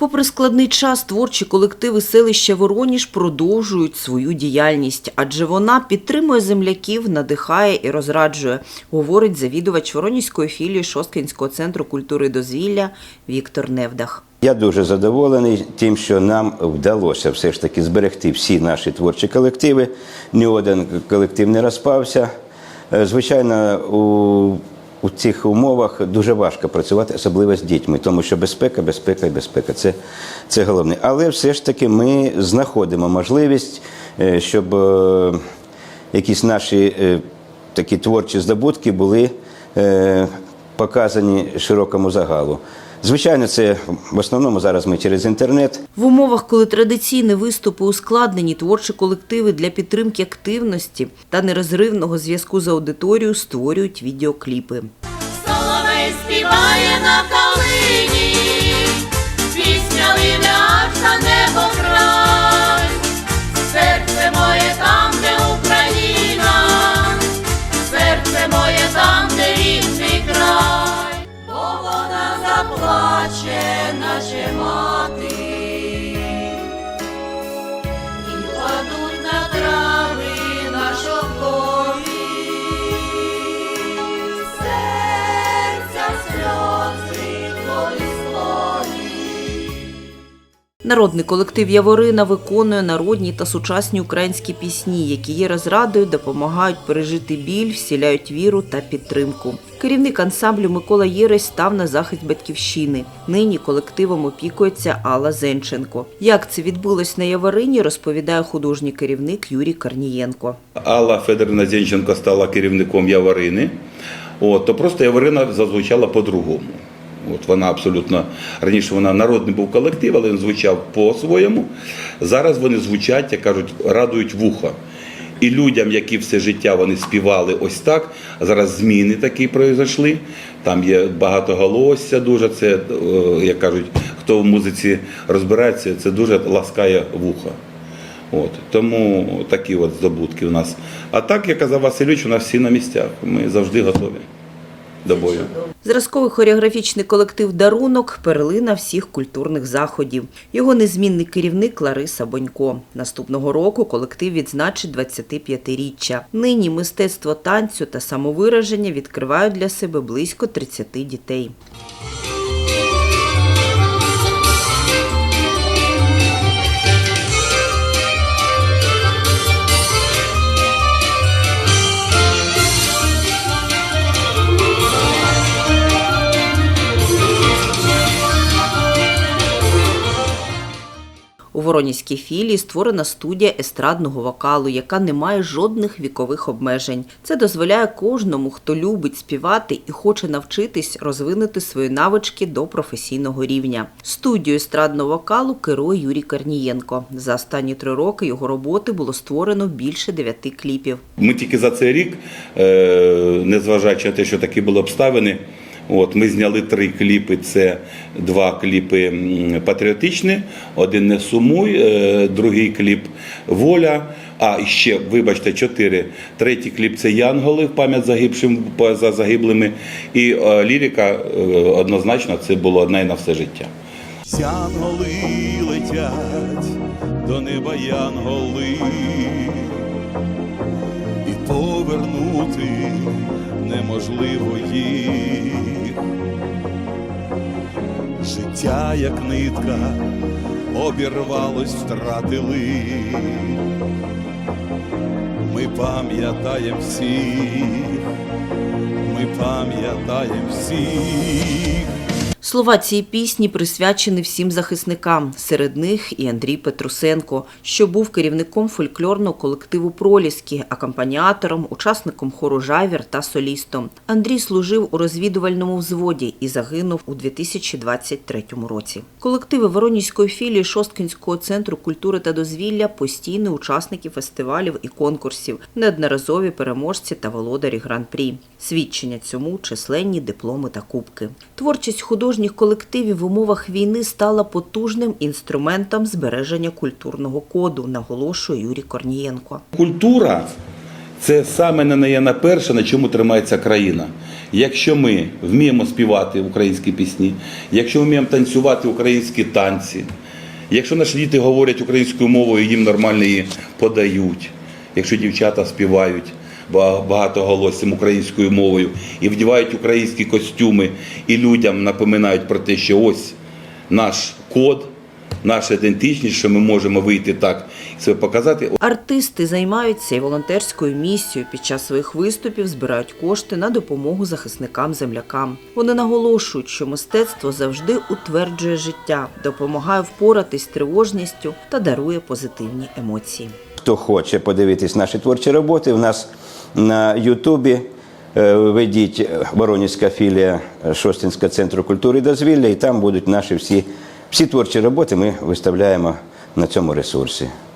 Попри складний час, творчі колективи селища Вороніж продовжують свою діяльність, адже вона підтримує земляків, надихає і розраджує, говорить завідувач Воронізької філії Шосткинського центру культури дозвілля Віктор Невдах. Я дуже задоволений тим, що нам вдалося все ж таки зберегти всі наші творчі колективи. Ні один колектив не розпався. Е, Звичайно, у, у цих умовах дуже важко працювати, особливо з дітьми, тому що безпека, безпека і безпека це, це головне. Але все ж таки ми знаходимо можливість, е, щоб е, якісь наші е, такі творчі здобутки були показані широкому загалу. Звичайно, це в основному зараз ми через інтернет. В умовах, коли традиційні виступи ускладнені, творчі колективи для підтримки активності та нерозривного зв'язку з аудиторією створюють відеокліпи. Соловей співає на калині, пісня Народний колектив Яворина виконує народні та сучасні українські пісні, які є розрадою, допомагають пережити біль, всіляють віру та підтримку. Керівник ансамблю Микола Єресь став на захист батьківщини. Нині колективом опікується Алла Зенченко. Як це відбулось на Яворині, розповідає художній керівник Юрій Карнієнко. Алла Федорівна Зінченко стала керівником Яворини, от, то просто Яворина зазвучала по-другому. От вона абсолютно раніше вона народний був колектив, але він звучав по-своєму. Зараз вони звучать, як кажуть, радують вуха. І людям, які все життя вони співали ось так, зараз зміни такі пройшли. Там є багатоголосся дуже. Це, е, як кажуть, хто в музиці розбирається, це дуже ласкає вуха. От тому такі от здобутки у нас. А так, як казав Васильович, у нас всі на місцях. Ми завжди готові до бою. Зразковий хореографічний колектив Дарунок перлина всіх культурних заходів. Його незмінний керівник Лариса Бонько. Наступного року колектив відзначить 25-річчя. Нині мистецтво танцю та самовираження відкривають для себе близько 30 дітей. Воронізькій філії створена студія естрадного вокалу, яка не має жодних вікових обмежень. Це дозволяє кожному, хто любить співати і хоче навчитись розвинути свої навички до професійного рівня. Студію естрадного вокалу керує Юрій Карнієнко. За останні три роки його роботи було створено більше дев'яти кліпів. Ми тільки за цей рік, е, незважаючи на те, що такі були обставини, от, ми зняли три кліпи. Це два кліпи патріотичні, один не сумуй, е, другий кліп Воля. А ще, вибачте, чотири. Третій кліп це Янголи в пам'ять загибшим за загиблими. І е, лірика е, однозначно це було одне на все життя. Янголи летять до неба янголи, і повернути неможливо їх. Життя, як нитка, обірвалось, втратили. Ми пам'ятаємо всіх, ми пам'ятаємо всіх. Слова цієї пісні присвячені всім захисникам. Серед них і Андрій Петрусенко, що був керівником фольклорного колективу Проліски, акомпаніатором, учасником хору Жавір та солістом. Андрій служив у розвідувальному взводі і загинув у 2023 році. Колективи Воронізької філії Шосткинського центру культури та дозвілля постійні учасники фестивалів і конкурсів, неодноразові переможці та володарі гран-прі. Свідчення цьому численні дипломи та кубки. Творчість художніх колективів в умовах війни стала потужним інструментом збереження культурного коду, наголошує Юрій Корнієнко. Культура Це саме не на перше, на чому тримається країна. Якщо ми вміємо співати українські пісні, якщо вміємо танцювати українські танці, якщо наші діти говорять українською мовою, їм нормально її подають, якщо дівчата співають ба- багатоголоссям українською мовою і вдівають українські костюми, і людям напоминають про те, що ось наш код, наша ідентичність, що ми можемо вийти так і себе показати. Артисти займаються і волонтерською місією. Під час своїх виступів збирають кошти на допомогу захисникам-землякам. Вони наголошують, що мистецтво завжди утверджує життя, допомагає впоратись з тривожністю та дарує позитивні емоції. Хто хоче подивитись наші творчі роботи, у нас на Ютубі Ведіть Воронівська філія Шостинського центру культури і дозвілля, і там будуть наші всі, всі творчі роботи. Ми виставляємо на цьому ресурсі.